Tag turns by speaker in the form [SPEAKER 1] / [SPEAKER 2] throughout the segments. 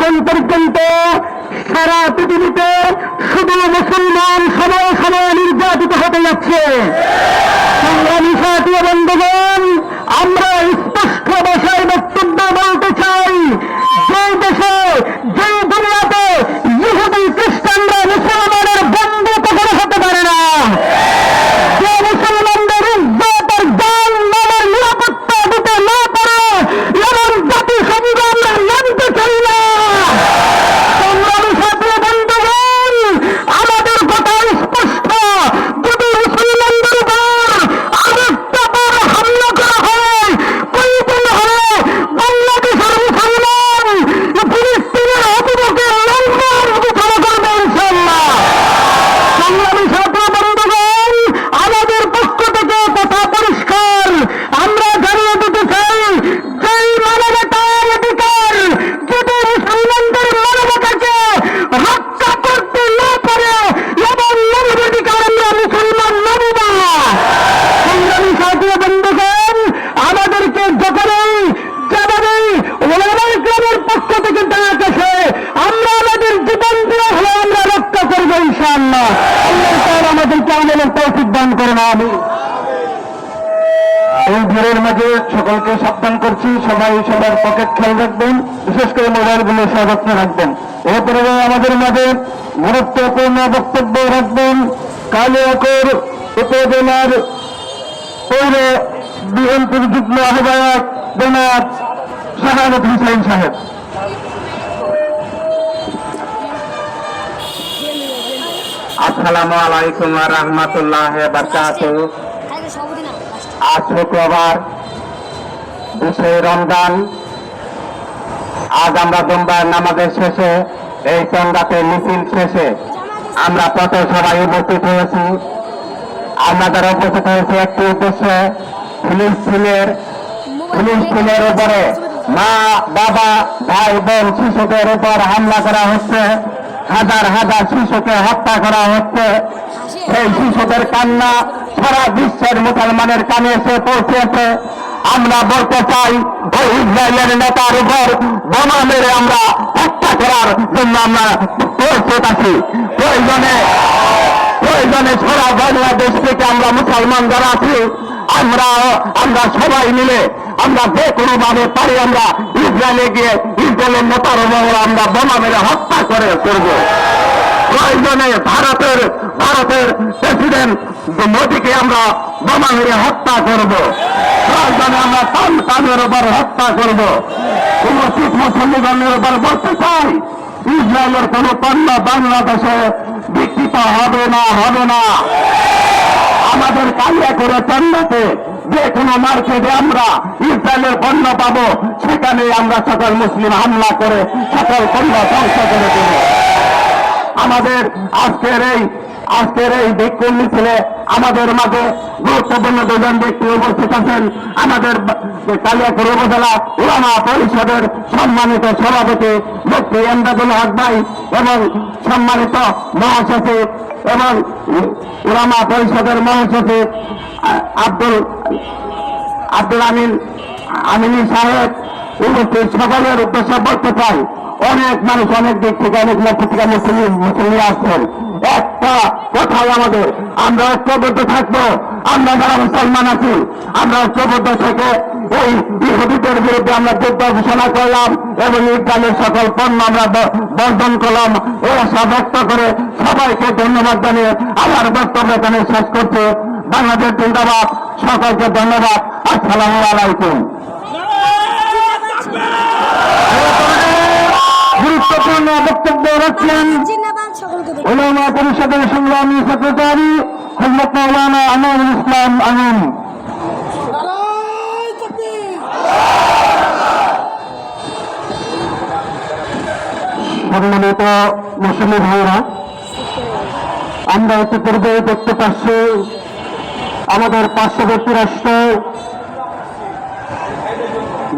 [SPEAKER 1] এখন পর্যন্ত সারা পৃথিবীতে শুধু মুসলমান সময় সময় নির্যাতিত হতে যাচ্ছে। বন্ধুগণ, আমরা স্পষ্ট ভাষায় বক্তব্য বলতে চাই, যে দেশে, যে দুনিয়াতে ইহুদি খ্রিস্টানরা মুসলমানের বন্ধু কখনো হতে পারে না যে মুসলমানদের ইজ্জতের জান মালের নিরাপত্তা দিতে না পারে এমন জাতি সমাজ আমরা মানতে চাই না সংগ্রামী সাথী বন্ধুগণ আমাদের কথা স্পষ্ট যদি মুসলমানদের উপর আরেকটা বার হামলা করা হয় কয়দিন হলে বাংলাদেশের মুসলমান ফিলিস্তিনের অভিমুখে লঙ্কার বিছানা করবে ইনশাল্লাহ সংগ্রামী ছাত্র বন্ধুগণ আমাদের পক্ষ থেকে কথা পরিষ্কার আমরা জানিয়ে দিতে চাই যেই মানবতার অধিকার যদি মুসলমানদের মানবতাকে রক্ষা করতে না পারে এবং মানবাধিকার আমরা মুসলমান মানি না সংগ্রামী ছাত্র বন্ধুগণ আমাদেরকে যখনই যেভাবেই ওলামাই গ্রামের পক্ষ থেকে ডাক আসে আমরা আমাদের জীবন দিয়ে হলে আমরা রক্ষা করব ইনশাআল্লাহ আল্লাহ তাআলা আমাদেরকে আমলের তৌফিক দান করে না আমি এই ভিড়ের মাঝে সকলকে সাবধান করছি। সবাই সবার পকেট খেয়াল রাখবেন। বিশেষ করে মোবাইলগুলো সযত্ন রাখবেন। এরপরে আমাদের মাঝে গুরুত্বপূর্ণ বক্তব্য রাখবেন কালিয়াকর উপজেলার পৌর বিএনপির যুগ্ম আহ্বায়ক জনাব শাহাদত হুসাইন সাহেব। আসসালামু আলাইকুম রহমতুল্লাহ বারকাত আজ শুক্রবার বিশে রমজান। আজ আমরা সোমবার নামাজের শেষে, এই সন্ধ্যাতে মিছিল শেষে আমরা কত সবাই উপস্থিত হয়েছি। আমাদের উপস্থিত হয়েছে একটি উদ্দেশ্যে ফিলিস্তিনের ফিলিস্তিনের উপরে মা, বাবা, ভাই, বোন, শিশুদের উপর হামলা করা হচ্ছে। হাজার হাজার শিশুকে হত্যা করা হচ্ছে। সেই শিশুদের কান্না সারা বিশ্বের মুসলমানের কানে এসে পৌঁছেছে। আমরা বলতে চাই, ওই ইসরায়েলের নেতার উপর বোমা মেরে আমরা হত্যা করার জন্য আমরা প্রস্তুত আছি। প্রয়োজনে প্রয়োজনে সারা বাংলাদেশ থেকে আমরা মুসলমান যারা আছি আমরা আমরা সবাই মিলে আমরা যে কোনো ভাবে পারি, আমরা ইসরায়েলে গিয়ে ইসরায়েলের নেতার আমরা বোমা মেরে হত্যা করে করব। প্রয়োজনে ভারতের ভারতের প্রেসিডেন্ট মোদীকে আমরা বোমা মেরে হত্যা করব। প্রয়োজনে আমরা তান তানের উপর হত্যা করব। উপস্থিত মুসলিমগণের উপর বলতে চাই, ইসরায়েলের কোন পণ্য বাংলাদেশে বিকৃত হবে না হবে না। আমাদের কালিয়া করে পণ্যতে যে কোনো মার্কেটে আমরা ইসরায়েলের পণ্য পাবো, সেখানে আমরা সকল মুসলিম হামলা করে, সকল পণ্য ধ্বংস করে দেব। আমাদের আজকের এই আজকের এই বিক্ষোভ মিছিলে আমাদের মাঝে গুরুত্বপূর্ণ দুজন ব্যক্তি উপস্থিত আছেন। আমাদের কালিয়াপুর উপজেলা উলামা পরিষদের সম্মানিত সভাপতি মুক্তি এমদাদুল হক ভাই এবং সম্মানিত মহাসচিব এবং উলামা পরিষদের মহাসচিব আব্দুল আব্দুল আমিন আমিনী সাহেব উপস্থিত। সকলের উদ্দেশ্যে বলতে চাই, অনেক মানুষ অনেক দিক থেকে, অনেক লক্ষ থেকে মুসলিম মুসলিম আসছেন। একটা কথাই আমাদের আমরা ঐক্যবদ্ধ থাকব আমরা যারা মুসলমান আছি আমরা ঐক্যবদ্ধ থেকে এই ইহুদিদের বিরুদ্ধে আমরা যুদ্ধ ঘোষণা করলাম এবং ইসরায়েলের সকল পণ্য আমরা বর্জন করলাম। এই আশা ব্যক্ত করে সবাইকে ধন্যবাদ জানিয়ে আমার বক্তব্য এখানে শেষ করছে। বাংলাদেশ জিন্দাবাদ। সকলকে ধন্যবাদ। আসসালামু আলাইকুম। গুরুত্বপূর্ণ বক্তব্য রাখছেন। ওলামা পরিষদের সংগ্রামী সেক্রেটারি হজরত মৌলানা আনোয়ারুল ইসলাম আমিন। সম্মানিত মুসলিম ভাইরা, আমরা ইতিপূর্বে দেখতে পাচ্ছি আমাদের পার্শ্ববর্তী রাষ্ট্র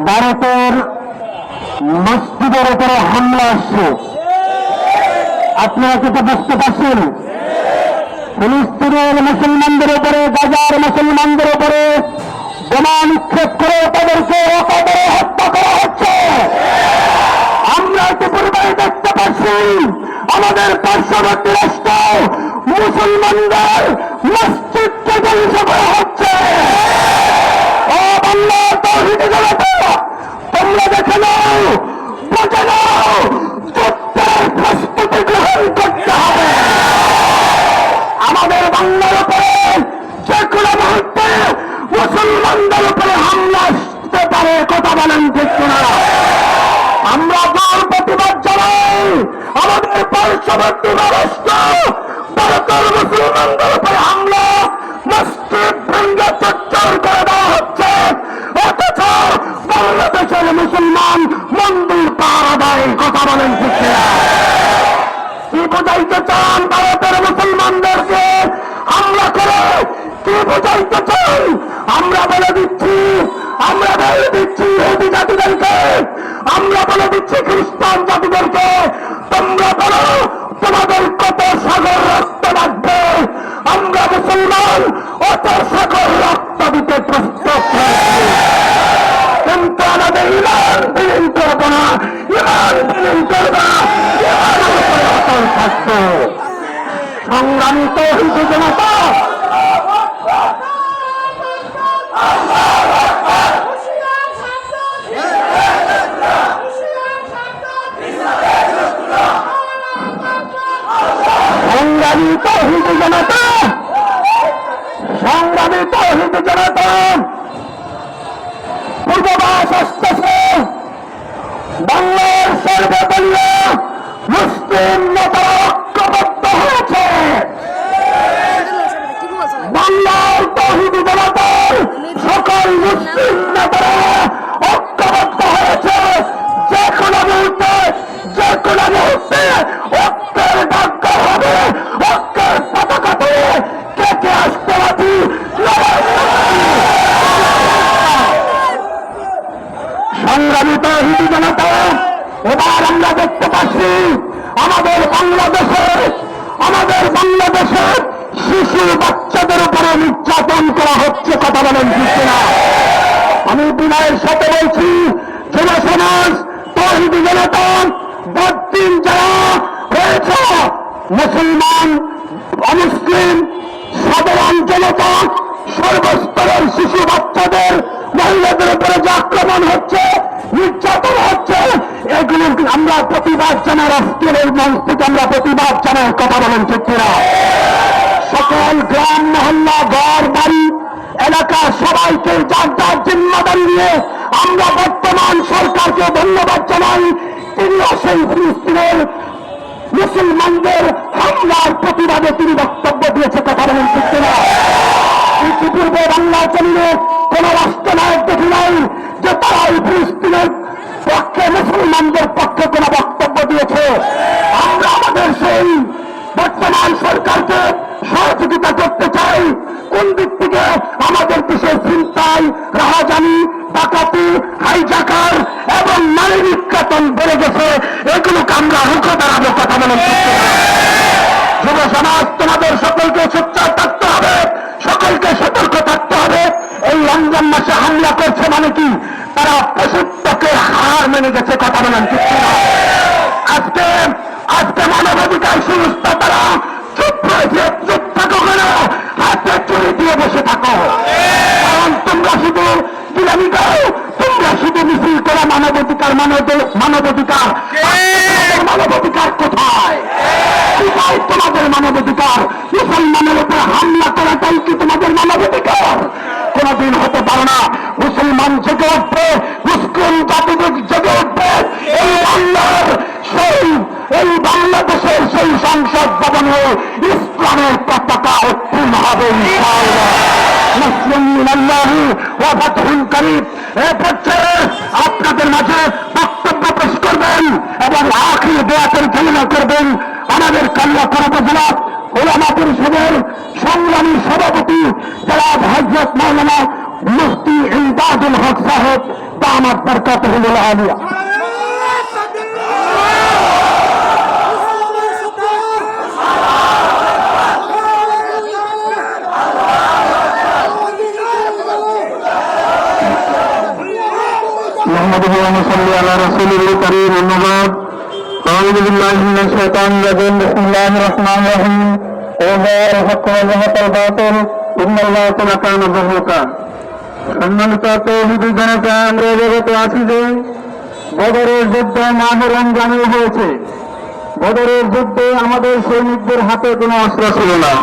[SPEAKER 1] ভারতের মসজিদের উপরে হামলা আসছে। আপনারা কিন্তু বুঝতে পারছেন? ফিলিস্তিনের মুসলমানদের উপরে গাজার মুসলমানদের উপরে বোমা নিক্ষেপ করে তাদেরকে অকাতরে হত্যা করা হচ্ছে। আমরা ইতিপূর্বে আমাদের পার্শ্ববর্তী রাষ্ট্র মুসলমানদের মসজিদকে ধ্বংস করা হচ্ছে। ও বাংলা তোমরা দেখে নাও, বুঝে নাও যুদ্ধের প্রস্তুতি গ্রহণ করতে হবে আমাদের বাংলার উপরে, যে কোনো মুহূর্তে মুসলমানদের উপরে হামলা আসতে পারে, কথা বলেন ঠিক না আমরা যার প্রতিবাদ জানাই, আমাদের পার্শ্ববর্তী রাষ্ট্র ভারতের মুসলমানদের উপরে হিন্দু জনতা। সংগ্রামী তো হিন্দু জনতা। সংগ্রামী তো হিন্দু জনতা। পূর্ববাস আসতেছে। বাংলার সর্বদলীয় মুসলিম নেতারা ঐক্যবদ্ধ হয়েছে বাংলার তহিদি জনতার সকল মুসলিম নেতারা ঐক্যবদ্ধ হয়েছে যে কোনো মুহূর্তে যে কোনো মুহূর্তে ঐক্যের ডাক্য হবে ঐক্যের পতাকাতে কে কে আসতে রাজি লড়াই করতে। সংগ্রামিত হিন্দু জনতা এবার আমরা দেখতে পাচ্ছি আমাদের বাংলাদেশে আমাদের বাংলাদেশে শিশু বাচ্চাদের উপরে নির্যাতন করা হচ্ছে কথা বলেন ঠিক না আমি বিনয়ের সাথে বলছি যুব সমাজ তহিদি জনতা বদিন যারা রয়েছে মুসলমান, অমুসলিম সাধারণ জনতা সর্বস্তরের শিশু বাচ্চাদের, মহিলাদের উপরে যে আক্রমণ হচ্ছে, নির্যাতন হচ্ছে, এগুলো আমরা প্রতিবাদ জানার এই মঞ্চ থেকে আমরা প্রতিবাদ জানার কথা বলেন কিনা? সকল গ্রাম, মহল্লা, ঘর, বাড়ি, এলাকা, সবাইকে যার যার জিম্মাদারি নিয়ে আমরা বর্তমান সরকারকে ধন্যবাদ জানাই, তিনিও সেই ফিলিস্তিনের মুসলমানদের হামলার প্রতিবাদে তিনি বক্তব্য দিয়েছে কথা বলেন ইতিপূর্বে বাংলার জন্য কোন রাষ্ট্রনায়ক দেখি নাই যে তারা এই ফিলিস্তিনের পক্ষে মুসলমানদের পক্ষে কোন বক্তব্য দিয়েছে। আমরা আমাদের সেই বর্তমান সরকারকে সহযোগিতা করতে চাই। কোন দিক থেকে আমাদের দেশের চিন্তায় রাহাজানি ডাকাতি, হাইজাকার এবং নারী নির্যাতন বেড়ে গেছে। এগুলোকে আমরা রুখে দাঁড়াবো কথা বলেন যুব সমাজ, তোমাদের সকলকে সোচ্চার থাকতে হবে। সকলকে সতর্ক থাকতে হবে। এই রমজান মাসে হামলা করছে মানে কি? তারা পশুত্বকে হার মেনে গেছে কথা বলেন কিনা? আজকে আজকে মানবাধিকার সংস্থা তারা চুপ রয়েছে চুপ থাকো কেন? হাতে চুরি দিয়ে বসে থাকো। বিরানি করো? তোমরা শুধু মিছিল করো মানবাধিকার মানব- মানবাধিকার। মানবাধিকার কোথায়? কোথায় তোমাদের মানবাধিকার? মুসলমানের উপরে হামলা করাটাই কি তোমাদের মানবাধিকার? কোনদিন হতে পারে না। মুসলমান জেগে উঠবে মুসলিম জাতি জেগে উঠবে। এই বাংলার সেই এই বাংলাদেশের সেই সংসদ ভবনে ইসলামের পতাকা উত্তীর্ণ হবে ইনশাআল্লাহ। আপনাদের মাঝে বক্তব্য পেশ করবেন এবং আখির দোয়াতের কালিমা করবেন। আমাদের কাল্লাপুর উপজেলা ওলামা পরিষদের সংগ্রামী সভাপতি জনাব হজরত মৌলানা মুফতি ইমদাদুল হক সাহেব, দামাত বরকাতুল আলিয়া। মোহাম্মদ সাল্লি আল্লাহ রসুল করিম ধন্যবাদ أعوذ بالله من الشيطان الرجيم بسم الله الرحمن الرحيم وجاء الحق وزهق الباطل إن الباطل كان زهوقا সম্মানিত তৌহিদি জনতা আমরা জগত আছি যে বদরের যুদ্ধ মাহের রমজানে হয়েছে বদরের যুদ্ধে আমাদের সৈনিকদের হাতে কোনো অস্ত্র ছিল না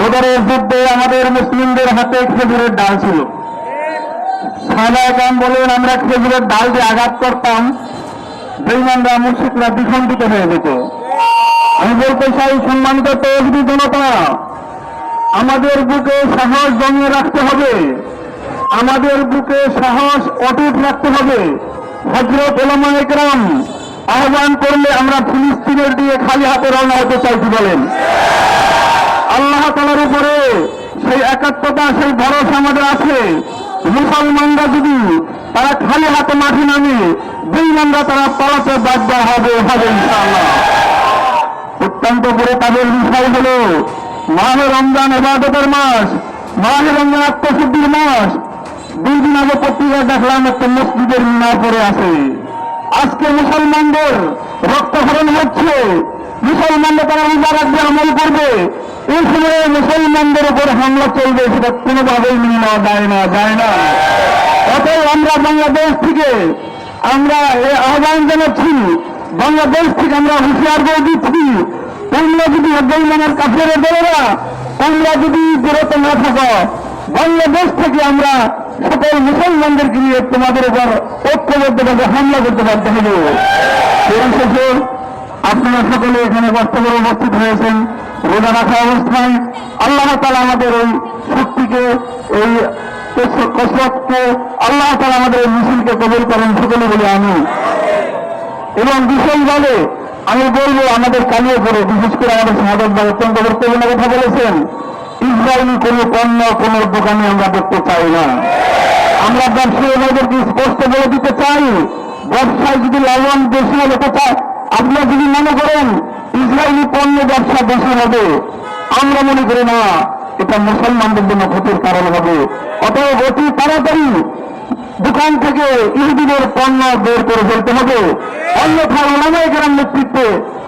[SPEAKER 1] বদরের যুদ্ধে আমাদের মুসলিমদের হাতে খেজুরের ডাল ছিল সালাকাম বলেন, আমরা খেজুরের ডাল দিয়ে আঘাত করতাম। বেইমানরা মুর্শিদরা দ্বিখণ্ডিত হয়ে যেত। আমি বলতে চাই, সম্মানিত তৌহিদি জনতা, আমাদের বুকে সাহস জমিয়ে রাখতে হবে। আমাদের বুকে সাহস অটুট রাখতে হবে। হজরত ওলামা একরাম, আহ্বান করলে আমরা ফিলিস্তিনের দিয়ে খালি হাতে রওনা হতে চাইছি বলেন? আল্লাহ তালার উপরে সেই একাত্মতা, সেই ভরসা আমাদের আছে। মুসলমানরা যদি তারা খালি হাতে মাঠে নামে, দুই বেইমানরা তারা পালাতে বাধ্য হবে হবে অত্যন্ত করে তাদের বিষয় হল, মাহে রমজান এবাদতের মাস, মাহে রমজান আত্মশুদ্ধির মাস। দুই দিন আগে পত্রিকায় দেখলাম, একটা মসজিদের মিনার পরে আছে। আজকে মুসলমানদের রক্তহরণ হচ্ছে। মুসলমানরা তারা রোজা রাখবে, আমল করবে। এই সময়ে মুসলমানদের উপর হামলা চলবে, সেটা কোনোভাবেই মেনে নেওয়া যায় না যায় না। অতএব আমরা বাংলাদেশ থেকে আমরা আহ্বান জানাচ্ছি, বাংলাদেশ থেকে আমরা হুঁশিয়ার করে দিচ্ছি, তোমরা যদি বেইমানের কাছে বেরোরা তোমরা যদি বিরত না থাকো, বাংলাদেশ থেকে আমরা সকল মুসলমানদেরকে নিয়ে তোমাদের উপর ঐক্যবদ্ধভাবে হামলা করতে বাধ্য হব। আপনারা সকলে এখানে করে উপস্থিত হয়েছেন। রোজা রাখা অবস্থায় আল্লাহ তালা আমাদের ওই শক্তিকে এই কসরতকে, আল্লাহ তালা আমাদের এই মিছিলকে কবল করেন সকলে বলে আমি এবং বিশেষভাবে আমি বলব, আমাদের কালিয়ে করে বিশেষ করে আমাদের সমাজের অত্যন্ত গুরুত্বপূর্ণ কথা বলেছেন ইসরায়েলি কোনো পণ্য, কোনো দোকানে আমরা দেখতে চাই না। আমরা ব্যবসায়ী ভাইদেরকে স্পষ্ট বলে দিতে চাই, ব্যবসায় যদি লাভবান বেশি হতে চায় আপনারা যদি মনে করেন ইসরায়েলি পণ্য ব্যবসা বেশি হবে। আমরা মনে করি না, এটা মুসলমানদের জন্য ক্ষতির কারণ হবে। অতএব অতি তাড়াতাড়ি দোকান থেকে ইহুদিদের পণ্য বের করে ফেলতে হবে। অন্যথায় ওলামাই গ্রাম নেতৃত্বে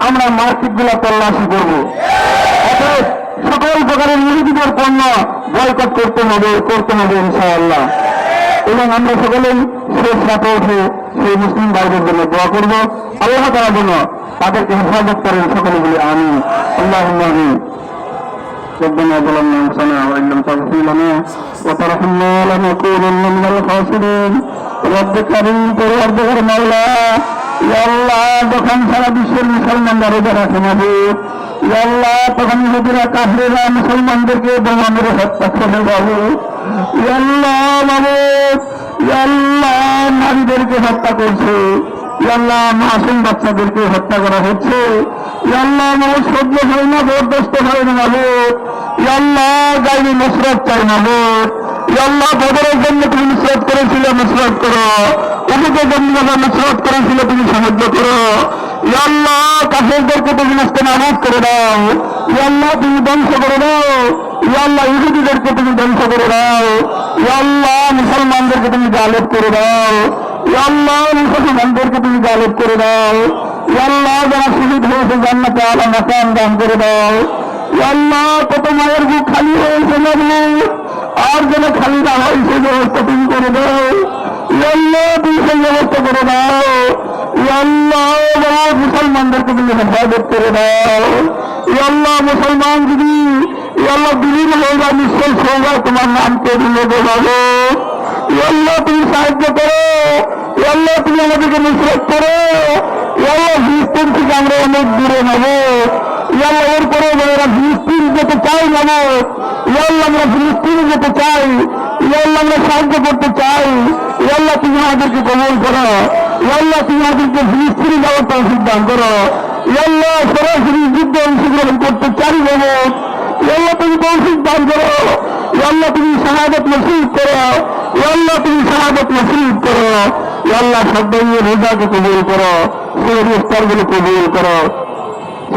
[SPEAKER 1] আমরা মার্কেটগুলা তল্লাশি করব। অতএব সকল প্রকারের ইহুদিদের পণ্য বয়কট করতে হবে করতে হবে ইনশাআল্লাহ। এবং আমরা সকলেই শেষ রাতে উঠে সেই মুসলিম ভাইদের জন্য দোয়া করব। আল্লাহ তারা যেন তাদেরকে হেফাজত করেন সকলে বলে আমি আল্লাহ আমি ربنا ظلمنا انفسنا وان لم تغفر لنا وترحمنا لنكونن من الخاسرين رب كريم পরওয়ারদিগার মাওলা ইয়া আল্লাহ যখন সারা বিশ্বের মুসলমানরা রোজা রাখে মাহবুব ইয়া আল্লাহ তখন ইহুদিরা কাফিরেরা মুসলমানদেরকে বোমা মেরে হত্যা করে বাবু ইয়া আল্লাহ মাহবুব ইয়া আল্লাহ নারীদেরকে হত্যা করছে ইয়া আল্লাহ মাসুম বাচ্চাদেরকে হত্যা করা হচ্ছে। ইয়া আল্লাহ আমার সহ্য হয় না, বরদস্ত হয় না মাহবুব। ইয়া আল্লাহ গাইবি নসরত চাই মাহবুব। ইয়া আল্লাহ বদরের জন্য তুমি নসরত করেছিলে, নসরত করো। উহুদের জন্য নসরত করেছিল তুমি সাহায্য করো। ইয়া আল্লাহ কাফেরদেরকে তুমি নষ্ট নামাজ করে দাও। ইয়া আল্লাহ তুমি ধ্বংস করে দাও। ইয়া আল্লাহ ইহুদিদেরকে তুমি ধ্বংস করে দাও। ইয়া আল্লাহ মুসলমানদেরকে তুমি গালেব করে দাও। আল্লাহ মুসলমানদেরকে তুমি গালেব করে দাও। আল্লাহ যারা শহীদ হয়েছে জান্নাতে আলা মাকাম দান করে দাও। আল্লাহ কত মায়ের বুক খালি হয়েছে নবী আর যেন খালি না হয় সেই ব্যবস্থা তুমি করে দাও। আল্লাহ তুমি সেই ব্যবস্থা করে দাও। আল্লাহ মুসলমানদেরকে তুমি হেফাজত করে দাও। আল্লাহ মুসলমান যদি আল্লাহ বিলীন হয়ে যায় নিশ্চয় সৌগা তোমার নামকে দিলে দেবো ইয়া আল্লাহ তুমি সাহায্য করো। আল্লাহ তুমি আমাদেরকে নিশ্চয় করো ইয়া আল্লাহ ফিলিস্তিন থেকে আমরা অনেক দূরে নেব ইয়া আল্লাহ এরপরে আমরা ফিলিস্তিন যেতে চাই নেব ইয়া আল্লাহ আমরা ফিলিস্তিনে যেতে চাই ইয়া আল্লাহ আমরা সাহায্য করতে চাই ইয়া আল্লাহ তুমি আমাদেরকে কবল করো ইয়া আল্লাহ তুমি আমাদেরকে ফিলিস্তিনি যাওয়ার তৌফিক দান করো ইয়া আল্লাহ সরাসরি যুদ্ধে অংশগ্রহণ করতে চাই নেব ইয়া আল্লাহ তুমি তৌফিক দান করো ইয়া আল্লাহ তুমি শাহাদত নসিব করো ইয়া আল্লাহ তুমি শাহাদত নসিব করো ইয়া আল্লাহ সবাই রোজাকে কবুল করো সেই ইফতারগুলো কবুল করো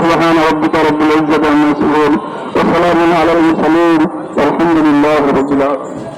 [SPEAKER 1] سبحان ربك رب العزة عما يصفون وسلام على المرسلين والحمد لله رب العالمين